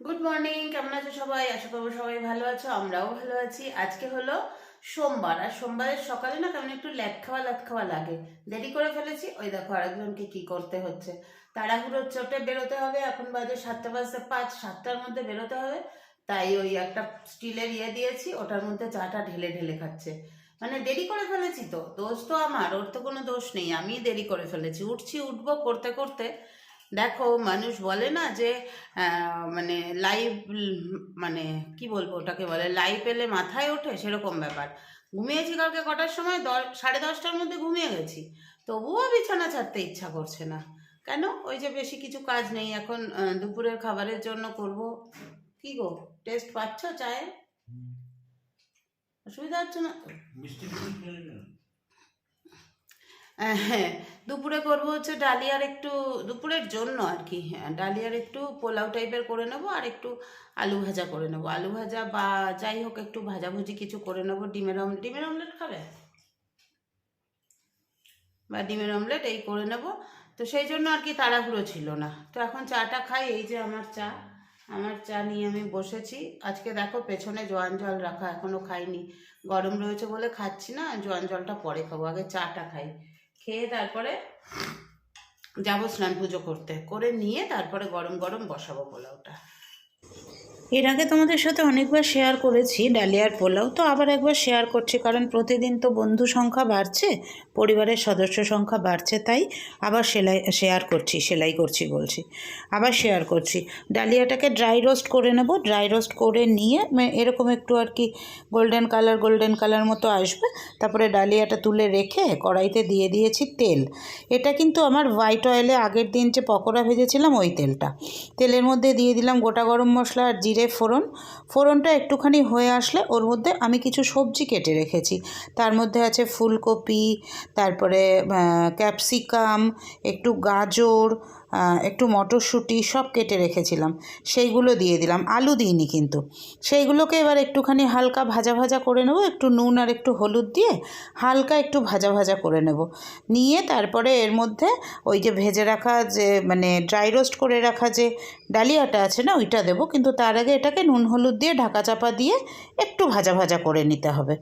Good morning কেমন আছো সবাই? আশা করব সবাই ভালো আছো, আমরাও ভালো আছি। আজকে হলো সোমবার, আর সোমবারের সকালে না কেমন একটু ল্যাট খাওয়া ল্যাট খাওয়া লাগে। দেরি করে ফেলেছি, ওই দেখো আরেকজনকে কি করতে হচ্ছে। তাড়াহুড়োর চোটে বেরোতে হবে, এখন বাজে সাতটা বাজতে পাঁচ, সাতটার মধ্যে বেরোতে হবে। তাই ওই একটা স্টিলের ইয়ে দিয়েছি, ওটার মধ্যে চাটা ঢেলে ঢেলে খাচ্ছে। মানে দেরি করে ফেলেছি তো, দোষ তো আমার, ওর তো কোনো দোষ নেই আমি দেরি করে ফেলেছি। উঠছি, উঠবো, করতে করতে দেখো মানুষ বলে না যে মানে লাইভ মানে কি বলব ওটাকে বলে লাইভ এলে মাথায় ওঠে সেরকম ব্যাপার। ঘুমিয়েছি কালকে কটার সময়? দশ সাড়ে দশটার মধ্যে ঘুমিয়ে গেছি। তবুও বিছানা ছাড়তে ইচ্ছা করছে না। কেন? ওই যে বেশি কিছু কাজ নেই এখন দুপুরের খাবারের জন্য করব। কি গো টেস্ট পাচ্ছ চায়ে? অসুবিধা হচ্ছে না তো? মিষ্টি ফুল খেলে না আহ, হ্যাঁ দুপুরে করব হচ্ছে ডালিয়ার একটু দুপুরের জন্য আর কি হ্যাঁ ডালিয়ার একটু পোলাও টাইপের করে নেব আর একটু আলু ভাজা করে নেব। আলু ভাজা বা যাই হোক একটু ভাজাভুজি কিছু করে নেব, ডিমের অমলেট ডিমের অমলেট খাবে? বা ডিমের অমলেট এই করে নেব। তো সেই জন্য আর কি তাড়াহুড়ো ছিল না। তো এখন চাটা খাই, এই যে আমার চা আমার চা নিয়ে আমি বসেছি। আজকে দেখো পেছনে জোয়ান জল রাখা এখনও খাইনি। গরম রয়েছে বলে খাচ্ছি না, জোয়ান জলটা পরে খাব, আগে চাটা খাই। খেয়ে তারপরে যাব স্নান পুজো করতে। করে নিয়ে তারপরে গরম গরম বসাবো পোলাওটা। এর আগে তোমাদের সাথে অনেকবার শেয়ার করেছি ডালিয়ার পোলাও, তো আবার একবার শেয়ার করছি কারণ প্রতিদিন তো বন্ধু সংখ্যা বাড়ছে, পরিবারের সদস্য সংখ্যা বাড়ছে, তাই আবার সেলাই শেয়ার করছি, সেলাই করছি বলছি। আবার শেয়ার করছি। ডালিয়াটাকে ড্রাই রোস্ট করে নেব ড্রাই রোস্ট করে নিয়ে এরকম একটু আর কি গোল্ডেন কালার গোল্ডেন কালার মতো আসবে, তারপরে ডালিয়াটা তুলে রেখে কড়াইতে দিয়ে দিয়েছি তেল। এটা কিন্তু আমার হোয়াইট অয়েলে আগের দিন যে পকোড়া ভেজেছিলাম ওই তেলটা। তেলের মধ্যে দিয়ে দিলাম গোটা গরম মশলা আর জিরে ফোড়ন। ফোড়নটা একটুখানি হয়ে আসলে ওর মধ্যে আমি কিছু সবজি কেটে রেখেছি। তার মধ্যে আছে ফুলকপি, তারপরে ক্যাপসিকাম, একটু গাজর একটু মটরশুঁটি সব কেটে রেখেছিলাম, সেইগুলো দিয়ে দিলাম, আলু দিইনি কিন্তু। সেইগুলোকে এবার একটুখানি হালকা ভাজা ভাজা করে নেব, একটু নুন আর একটু হলুদ দিয়ে হালকা একটু ভাজা ভাজা করে নেব। নিয়ে তারপরে এর মধ্যে ওই যে ভেজে রাখা যে মানে ড্রাই রোস্ট করে রাখা যে ডালিয়াটা আছে না, ওইটা দেবো, কিন্তু তার আগে এটাকে নুন হলুদ দিয়ে ঢাকা চাপা দিয়ে একটু ভাজা ভাজা করে নিতে হবে।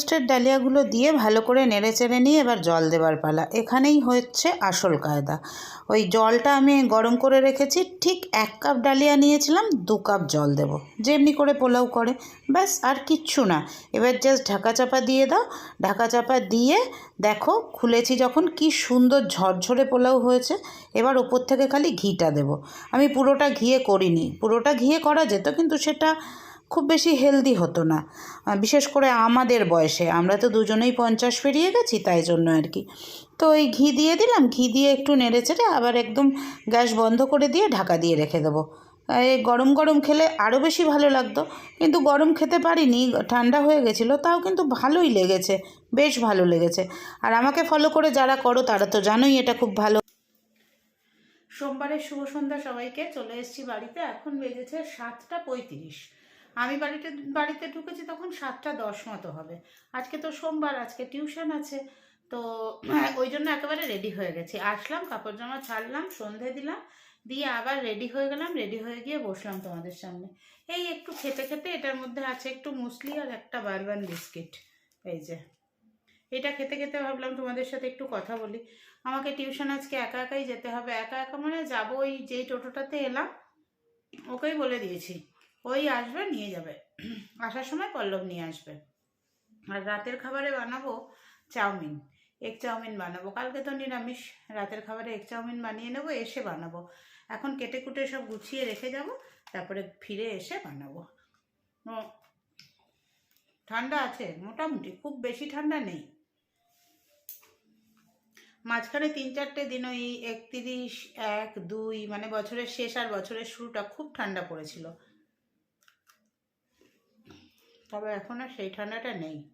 রোস্টেড ডালিয়াগুলো দিয়ে ভালো করে নেড়ে চেড়ে নিয়ে এবার জল দেবার পালা। এখানেই হচ্ছে আসল কায়দা। ওই জলটা আমি গরম করে রেখেছি, ঠিক এক কাপ ডালিয়া নিয়েছিলাম, দু কাপ জল দেব। যেমনি করে পোলাও করে, ব্যাস, আর কিচ্ছু না। এবার জাস্ট ঢাকা চাপা দিয়ে দাও। ঢাকা চাপা দিয়ে দেখো, খুলেছি যখন, কি সুন্দর ঝরঝরে পোলাও হয়েছে। এবার ওপর থেকে খালি ঘিটা দেব। আমি পুরোটা ঘিয়ে করিনি। পুরোটা ঘিয়ে করা যেত, কিন্তু সেটা খুব বেশি হেলদি হতো না। বিশেষ করে আমাদের বয়সে। আমরা তো দুজনেই পঞ্চাশ পেরিয়ে গেছি, তাই জন্য আর কি। তো ওই ঘি দিয়ে দিলাম, ঘি দিয়ে একটু নেড়ে চেড়ে আবার একদম গ্যাস বন্ধ করে দিয়ে ঢাকা দিয়ে রেখে দেবো। এই গরম গরম খেলে আরও বেশি ভালো লাগতো। কিন্তু গরম খেতে পারিনি, ঠান্ডা হয়ে গেছিল, তাও কিন্তু ভালোই লেগেছে, বেশ ভালো লেগেছে। আর আমাকে ফলো করে যারা করো, তারা তো জানোই এটা খুব ভালো। সোমবারের শুভ সন্ধ্যা সবাইকে, চলে এসেছি বাড়িতে, এখন বেজেছে সাতটা পঁয়ত্রিশ। আমি বাড়িতে বাড়িতে ঢুকেছি তখন সাতটা দশ মতো হবে। আজকে তো সোমবার, আজকে টিউশন আছে। তো ওই জন্য একেবারে রেডি হয়ে গেছি। আসলাম, কাপড় জামা ছাড়লাম, সন্ধে দিলাম, দিয়ে আবার রেডি হয়ে গেলাম, রেডি হয়ে গিয়ে বসলাম তোমাদের সামনে। এই একটু খেতে খেতে এটার মধ্যে আছে একটু মুসলি আর একটা বারবান বিস্কিট। এই যে, এটা খেতে খেতে ভাবলাম তোমাদের সাথে একটু কথা বলি। আমাকে টিউশন আজকে একা একাই যেতে হবে। একা একা মানে যাব ওই যেই টোটোটাতে এলাম, ওকেই বলে দিয়েছি। ওই আসবে, নিয়ে যাবে। আসার সময় পল্লব নিয়ে আসবে। আর রাতের খাবারে বানাবো চাউমিন। এগ চাউমিন বানাবো। কালকে তো নিরামিষ। রাতের খাবারে এগ চাউমিন বানিয়ে নেব, এসে বানাবো। এখন কেটে কুটে সব গুছিয়ে রেখে যাব, তারপরে ফিরে এসে বানাবো। ঠান্ডা আছে? মোটামুটি। খুব বেশি ঠান্ডা নেই। মাঝখানে তিন চারটে দিন ওই একত্রিশ, এক, দুই মানে বছরের শেষ আর বছরের শুরুটা খুব ঠান্ডা পড়েছিল। তবে এখন আর সেই ঠান্ডাটা নেই।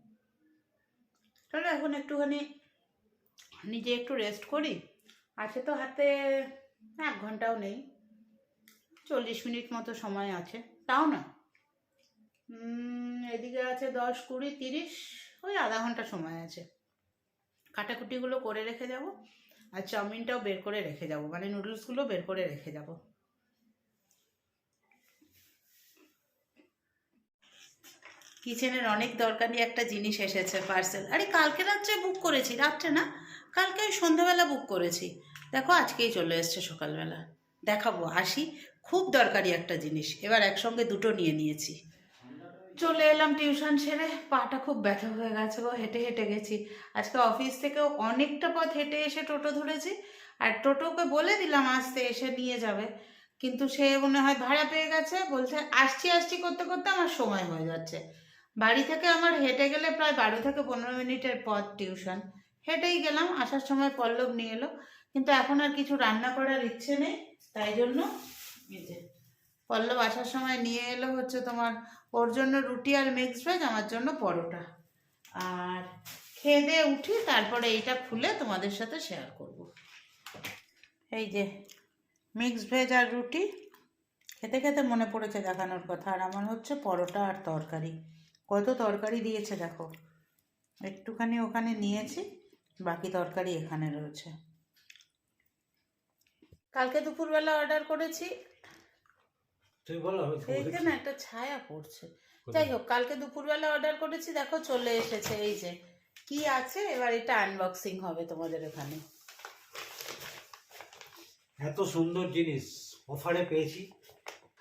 চলো এখন একটুখানি নিজে একটু রেস্ট করি। আছে তো হাতে এক ঘন্টাও নেই। চল্লিশ মিনিট মতো সময় আছে। তাও না? এদিকে আছে দশ কুড়ি তিরিশ, ওই আধা ঘণ্টা সময় আছে। কাটাকুটিগুলো করে রেখে যাব। আর চাউমিনটাও বের করে রেখে যাব। মানে নুডলসগুলো বের করে রেখে যাব। কিচেনের অনেক দরকারি একটা জিনিস এসেছে পার্সেল আরে কালকে রাত্রে বুক করেছি, রাত্রে না? কালকে ওই সন্ধ্যাবেলা বুক করেছি। দেখো আজকেই চলে এসছে সকালবেলা। দেখাবো, আসি। খুব দরকারি একটা জিনিস। এবার একসঙ্গে দুটো নিয়ে নিয়েছি। চলে এলাম টিউশন সেরে পাটা খুব ব্যথা হয়ে গেছে গো, হেঁটে হেঁটে গেছি। আজকে অফিস থেকেও অনেকটা পথ হেঁটে এসে টোটো ধরেছি। আর টোটোকে বলে দিলাম আসতে এসে নিয়ে যাবে। কিন্তু সে মনে হয় ভাড়া পেয়ে গেছে, বলছে আসছি আসছি করতে করতে আমার সময় হয়ে যাচ্ছে। বাড়ি থেকে আমার হেঁটে গেলে প্রায় বারো থেকে পনেরো মিনিটের পথ টিউশন। হেঁটেই গেলাম, আসার সময় পল্লব নিয়ে এলো। কিন্তু এখন আর কিছু রান্না করার ইচ্ছে নেই, তাই জন্য পল্লব আসার সময় নিয়ে এলো হচ্ছে তোমার ওর জন্য রুটি আর মিক্স ভেজ আমার জন্য পরোটা। আর খেয়ে উঠি, তারপরে এইটা খুলে তোমাদের সাথে শেয়ার করব। এই যে মিক্স ভেজ আর রুটি, খেতে খেতে মনে পড়েছে দেখানোর কথা। আর আমার হচ্ছে পরোটা আর তরকারি। কত তরকারি দিয়েছে দেখো। একটুখানি ওখানে নিয়েছি বাকি তরকারি এখানে রয়েছে। কালকে দুপুরবেলা অর্ডার করেছি। তুই বলো আমি তো এইখানে একটা ছায়া পড়ছে। যাই হোক কালকে দুপুরবেলা অর্ডার করেছি দেখো চলে এসেছে এই যে। কি আছে? এবার এটা আনবক্সিং হবে তোমাদের এখানে। এত সুন্দর জিনিস অফারে পেয়েছি।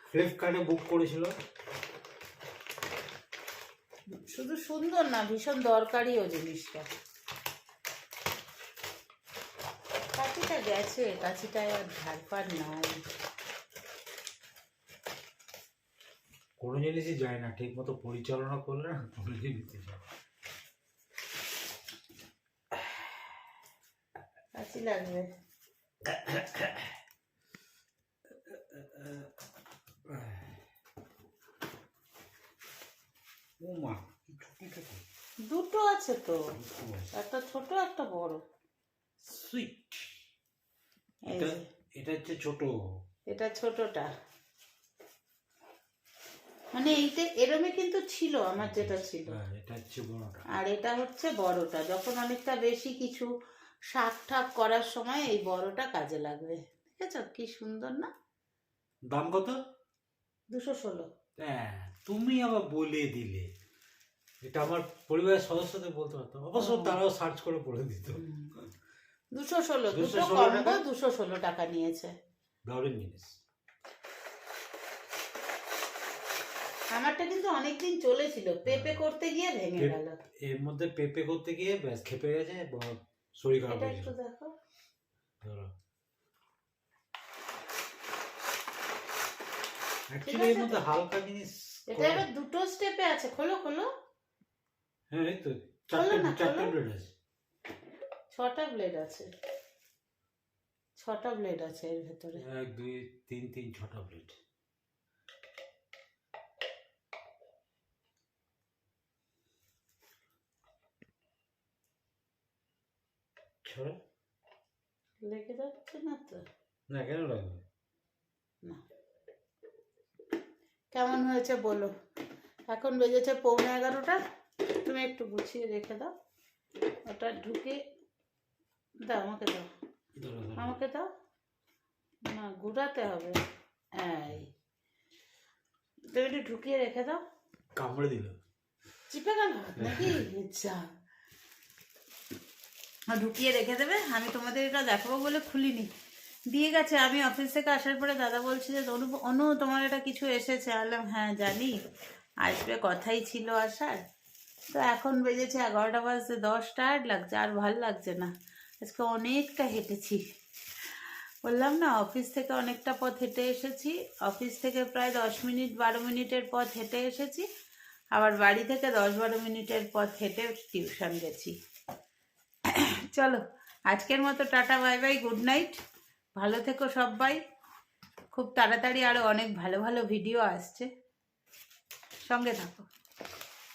ফ্লিপকার্টে বুক করেছিল। শুধু সুন্দর না ভীষণ দরকারিও জিনিসটা। কাছিটা গেছে কাছিটায় আর ঝাড়পার নাই। কোনো জিনিসই যায় না ঠিক মতো পরিচালনা করলে না কোনো জিনিসই যায় কাছি লাগবে। ও মা কি ছোট ছোট। দুটো আছে তো। একটা ছোট একটা বড়। সুইট। এটা এটা হচ্ছে ছোট। এটা ছোটটা। মানে এইটা এরমই কিন্তু ছিল আমার যেটা ছিল। হ্যাঁ এটা হচ্ছে বড়টা। আর এটা হচ্ছে বড়টা। যখন অনেকটা বেশি কিছু শাক ঠাক করার সময় এই বড়টা কাজে লাগবে। ঠিক আছে কি সুন্দর না? দাম কত? দুশো ষোলো। হ্যাঁ তুমি আবার বলে দিলে। এটা আমার পরিবারের সদস্যদের বলতে পারতাম। অবশ্য তারাও সার্চ করে বলে দিত। দুশো ষোলো 216 দুটো কম্বো দুশো ষোলো টাকা নিয়েছে। দারুণ জিনিস আমারটা কিন্তু অনেকদিন চলেছিল। পেপে করতে গিয়ে ভেঙে গেল। এর মধ্যে পেপে করতে গিয়ে ব্যাস খেপে গেছে শরীর খারাপ হয়েছে একটু দেখো। অ্যাকচুয়ালি এর মধ্যে? হালকা জিনিস এটা এবার দুটো স্টেপে আছে। খোলো খোলো। হ্যাঁ এই তো। চারটে চারটে। ব্লেড আছে। ছটা ব্লেড আছে। ছটা ব্লেড আছে এর ভেতরে। এক দুই তিন তিন ছটা ব্লেড লেগে যাচ্ছে না তো? না কেন লাগবে? না। কেমন হয়েছে বলো? এখন বেজেছে পৌনে এগারোটা। তুমি একটু গুছিয়ে রেখে দাও। ওটা ঢুকে দাও আমাকে দাও। আমাকে দাও? না ঘুরাতে হবে। এই। তুমি একটু ঢুকিয়ে রেখে দাও। কামড়ে দিল। চিপে গেল নাকি? যা। ঢুকিয়ে রেখে দেবে। আমি তোমাদের এটা দেখাবো বলে খুলিনি। দিয়ে গেছে। আমি অফিস থেকে আসার পরে দাদা বলছে যে অনু অনু, তোমার এটা কিছু এসেছে। আলাম হ্যাঁ জানি। আসবে, কথাই ছিল আসার। তো এখন বেজেছে এগারোটা বাজতে দশ টায়ার্ড লাগছে, আর ভালো লাগছে না। আজকে অনেকটা হেঁটেছি। বললাম, না অফিস থেকে অনেকটা পথ হেঁটে এসেছি। অফিস থেকে প্রায় দশ মিনিট, বারো মিনিটের পথ হেঁটে এসেছি। আবার বাড়ি থেকে দশ বারো মিনিটের পথ হেঁটে টিউশন গেছি। চলো, আজকের মতো tata, bye bye, good night. ভালো থেকো সবাই। খুব তাড়াতাড়ি আরও অনেক ভালো ভালো ভিডিও আসছে। সঙ্গে থাকো।